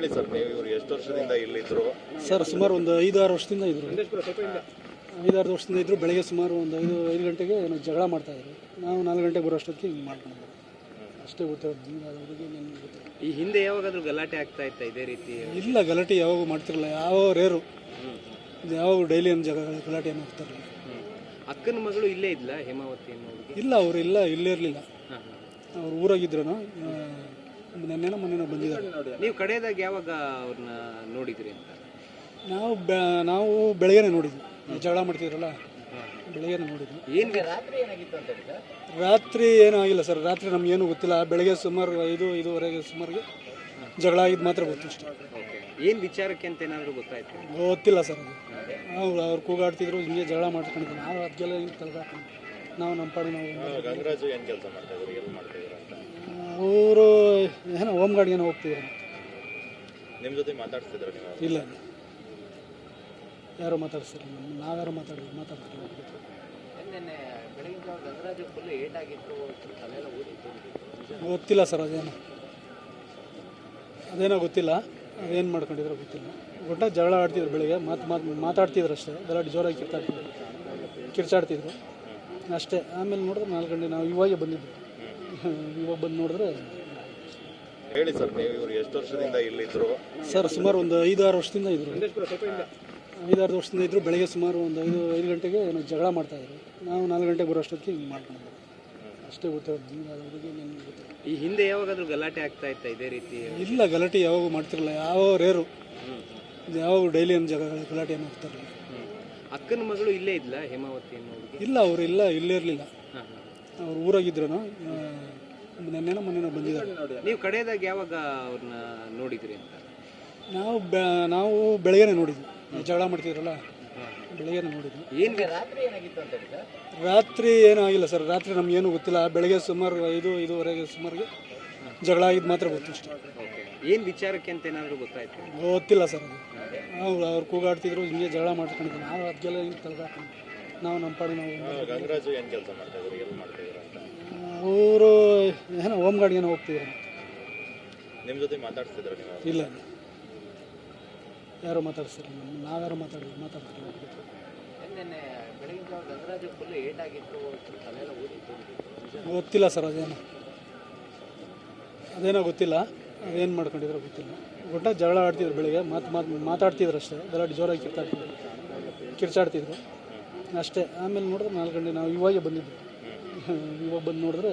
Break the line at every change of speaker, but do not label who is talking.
ಹೇಳಿ ಸರ್ ನೀವು ಇವರು ಎಷ್ಟು ವರ್ಷದಿಂದ ಇಲ್ಲಿದ್ರು?
ಸರ್ ಸುಮಾರು ಒಂದು ಐದಾರು ವರ್ಷದಿಂದ ಇದ್ರು. ಆರು ವರ್ಷದಿಂದ ಇದ್ರು ಬೆಳಗ್ಗೆ ಸುಮಾರು ಒಂದು ಐದು ಐದು ಗಂಟೆಗೆ ಏನೋ ಜಗಳ ಮಾಡ್ತಾಯಿದ್ರು ನಾವು ನಾಲ್ಕು ಗಂಟೆಗೆ ಬರೋ ಅಷ್ಟೊತ್ತಿಗೆ ಹಿಂಗೆ ಮಾಡ್ಕೊಂಡಿದ್ದೆ ಅಷ್ಟೇ ಗೊತ್ತಾಗ ಅದ್ರಿಗೆ ನನಗೆ ಗೊತ್ತಿಲ್ಲ
ಈ ಹಿಂದೆ ಯಾವಾಗಾದ್ರೂ ಗಲಾಟೆ ಆಗ್ತಾ ಇತ್ತ ಇದೇ ರೀತಿ?
ಇಲ್ಲ ಗಲಾಟೆ ಯಾವಾಗೂ ಮಾಡ್ತಿರಲ್ಲ ಯಾವ ರೇರು. ಯಾವ ಡೈಲಿ ಏನು ಜಗ ಗಲಾಟೆ ಏನು ಹೋಗ್ತಾರಲ್ಲ
ಅಕ್ಕನ ಮಗಳು ಇಲ್ಲೇ ಇದ್ಲ ಹೇಮಾವತಿ ಅನ್ನೋ ಹುಡುಗಿ?
ಇಲ್ಲ ಅವರು ಇಲ್ಲ ಇಲ್ಲೇ ಇರಲಿಲ್ಲ. ಅವ್ರು ಊರಾಗಿದ್ರು ನೆನ್ನೆನೋ ಮೊನ್ನೆನೋ ಬಂದಿದ್ದಾರೆ
ನೀವು ಕಡೆಯದಾಗ ಯಾವಾಗ ಅವ್ರನ್ನ ನೋಡಿದ್ರಿ ಅಂತ?
ನಾವು ಬೆ ನಾವು ಬೆಳಗ್ಗೆನೆ ನೋಡಿದ್ವಿ. ಜಗಳ ಮಾಡ್ತಿದ್ರಲ್ಲ ಬೆಳಗ್ಗೆನೆ ನೋಡಿದ್ವಿ.
ಏನು
ರಾತ್ರಿ ಏನೂ ಆಗಿಲ್ಲ ಸರ್ ರಾತ್ರಿ ನಮ್ಗೇನು ಗೊತ್ತಿಲ್ಲ. ಬೆಳಗ್ಗೆ ಸುಮಾರು ಐದು ಐದುವರೆಗೆ ಸುಮಾರಿಗೆ ಜಗಳ ಆಗಿದ್ದು ಮಾತ್ರ ಗೊತ್ತು ಅಷ್ಟೇ.
ಓಕೆ. ಏನ್ ವಿಚಾರಕ್ಕೆ ಅಂತ ಏನಾದರೂ ಗೊತ್ತಾಯ್ತು?
ಗೊತ್ತಿಲ್ಲ ಸರ್ ಅದು. ನಾವು ಅವ್ರು ಕೂಗಾಡ್ತಿದ್ರು ಹಿಂಗೆ ಜಗಳ ಮಾಡ್ಕೊಂಡಿದ್ವಿ ನಾವು ಅದಕ್ಕೆಲ್ಲ ಹಿಂಗೆ ತಲೆಗಾಕೊಂಡು ನಾವು ನಮ್ಮ ಪಾಡಿ ನಾವು
ಗಂಗರಾಜು ಏನ್ ಕೆಲಸ ಮಾಡ್ತಾ ಇದ್ರು? ಎಲ್ಲಿ ಮಾಡ್ತಾ ಇದ್ರು ಅಂತ?
ಏನೋ ಹೋಗ್ತಿದ್ರು.
ನಿಮ್ ಜೊತೆ ಮಾತಾಡ್ತಿದ್ರು ನೀವು?
ಇಲ್ಲ ಯಾರು ಯಾರೋ ನಾವ್ಯಾರು ಮಾತಾಡಿ ಮಾತಾಡ್ತಾರೆ ಗೊತ್ತಿಲ್ಲ ಸರ್ ಅದೇನೋ. ಅದೇನೋ ಗೊತ್ತಿಲ್ಲ. ಅದೇನು ಮಾಡ್ಕೊಂಡಿದ್ರು ಗೊತ್ತಿಲ್ಲ. ಒಟ್ಟ ಜಗಳ ಆಡ್ತಿದ್ರು ಬೆಳಿಗ್ಗೆ. ಮಾತು ಮಾತು ಮಾತಾಡ್ತಿದ್ರು ಅಷ್ಟೇ. ಗಲಾಟೆ ಜೋರಾಗಿ ಕಿರ್ತಾಡ್ತಿದ್ರು ಕಿರ್ಚಾಡ್ತಿದ್ರು. ಅಷ್ಟೇ. ಆಮೇಲೆ ನೋಡಿದ್ರೆ ನಾಲ್ಕು ಗಂಟೆ ನಾವು ಇವಾಗೆ ಬಂದಿದ್ದು ಇವಾಗ ಬಂದು ನೋಡಿದ್ರೆ
ಹೇಳಿ ಸರ್ ನೀವು ಇವರು ಎಷ್ಟು ವರ್ಷದಿಂದ ಇಲ್ಲಿದ್ರು?
ಸರ್ ಸುಮಾರು ಒಂದು ಐದಾರು ವರ್ಷದಿಂದ ಇದ್ರು. ಐದಾರು ವರ್ಷದಿಂದ ಇದ್ರು ಬೆಳಗ್ಗೆ ಸುಮಾರು ಒಂದು ಐದು ಐದು ಗಂಟೆಗೆ ಏನೋ ಜಗಳ ಮಾಡ್ತಾಯಿದ್ರು ನಾವು ನಾಲ್ಕು ಗಂಟೆಗೆ ಬರೋ ಅಷ್ಟೊತ್ತಿಗೆ ಹಿಂಗೆ ಮಾಡ್ಕೊಂಡು ಅಷ್ಟೇ ಗೊತ್ತಿರೋದು ಅದ್ರಿಗೆ
ಈ ಹಿಂದೆ ಯಾವಾಗಾದ್ರೂ ಗಲಾಟೆ ಆಗ್ತಾ ಇತ್ತ ಇದೇ ರೀತಿ?
ಇಲ್ಲ ಗಲಾಟೆ ಯಾವಾಗ ಮಾಡ್ತಿರಲ್ಲ. ಯಾವ ರೇರು. ಯಾವ ಡೈಲಿ ಏನು ಜಗ ಗಲಾಟೆ ಏನು
ಅಕ್ಕನ ಮಗಳು ಇಲ್ಲೇ ಇದ್ಲ ಹೇಮಾವತಿ ಅನ್ನೋ ಹುಡುಗಿ?
ಇಲ್ಲ ಅವರು ಇಲ್ಲ ಇಲ್ಲೇ ಇರಲಿಲ್ಲ. ಅವ್ರು ಊರಾಗಿದ್ರು ನೆನ್ನೆನೋ ಮೊನ್ನೆನೋ ಬಂದಿದ್ದಾರೆ.
ನೀವು ಕಡೆಯದಾಗ ಯಾವಾಗ ಅವ್ರನ್ನ ನೋಡಿದ್ರಿ ಅಂತ?
ನಾವು ಬೆ ನಾವು ಬೆಳಗ್ಗೆನೆ ನೋಡಿದ್ವಿ. ಜಗಳ ಮಾಡ್ತಿದ್ರಲ್ಲ ಬೆಳಗ್ಗೆನೆ ನೋಡಿದ್ವಿ.
ಏನು
ರಾತ್ರಿ ರಾತ್ರಿ ಏನೂ ಆಗಿಲ್ಲ ಸರ್. ರಾತ್ರಿ ನಮ್ಗೇನು ಗೊತ್ತಿಲ್ಲ. ಬೆಳಗ್ಗೆ ಸುಮಾರು ಐದು ಐದುವರೆಗೆ ಸುಮಾರಿಗೆ ಜಗಳ ಆಗಿದ್ದು ಮಾತ್ರ ಗೊತ್ತು ಅಷ್ಟೇ.
ಏನು ವಿಚಾರಕ್ಕೆ ಅಂತ ಏನಾದರೂ ಗೊತ್ತಾಯ್ತು?
ಗೊತ್ತಿಲ್ಲ ಸರ್ ನಾವು ಅವ್ರು ಕೂಗಾಡ್ತಿದ್ರು ಹಿಂಗೆ ಜಗಳ ಮಾಡ್ಕೊಂಡು ನಾವು ಅದಕ್ಕೆಲ್ಲ ಹಿಂಗೆ ತಲೆಗಾಕೊಂಡು ನಾವು ನಮ್ಮ ಪಾಡಿ ನಾವು
ಗಂಗರಾಜು ಏನ್ ಕೆಲಸ ಮಾಡ್ತಾ ಇದ್ರು? ಎಲ್ಲಿ ಮಾಡ್ತಾ ಇದ್ರು ಅಂತ?
ಅವರು ಏನೋ ಹೋಮ್ ಗಾರ್ಡ್ಗೆ ಏನೋ ಹೋಗ್ತಿದ್ರು
ನಿಮ್ಮ ಜೊತೆ ಮಾತಾಡ್ತಿದ್ರು ನೀವು?
ಇಲ್ಲ. ಯಾರು ಯಾರೋ ನಾವ್ಯಾರು ಮಾತಾಡಿದ್ವಿ ಮಾತಾಡ್ತಾರೆ ಗೊತ್ತಿಲ್ಲ ಸರ್ ಅದೇನೋ. ಅದೇನೋ ಗೊತ್ತಿಲ್ಲ. ಅದೇನು ಮಾಡ್ಕೊಂಡಿದ್ರು ಗೊತ್ತಿಲ್ಲ. ಒಟ್ಟ ಜಗಳ ಆಡ್ತಿದ್ರು ಬೆಳಿಗ್ಗೆ ಮಾತು ಮಾತು ಮಾತಾಡ್ತಿದ್ರು ಅಷ್ಟೇ. ಗಲಾಟೆ ಜೋರಾಗಿ ಕಿರ್ತಾಡ್ತಿದ್ರು ಕಿರ್ಚಾಡ್ತಿದ್ರು. ಅಷ್ಟೇ. ಆಮೇಲೆ ನೋಡಿದ್ರೆ ನಾಲ್ಕು ಗಂಟೆ ನಾವು ಇವಾಗೆ ಬಂದಿದ್ದು ಇವಾಗ ಬಂದು ನೋಡಿದ್ರೆ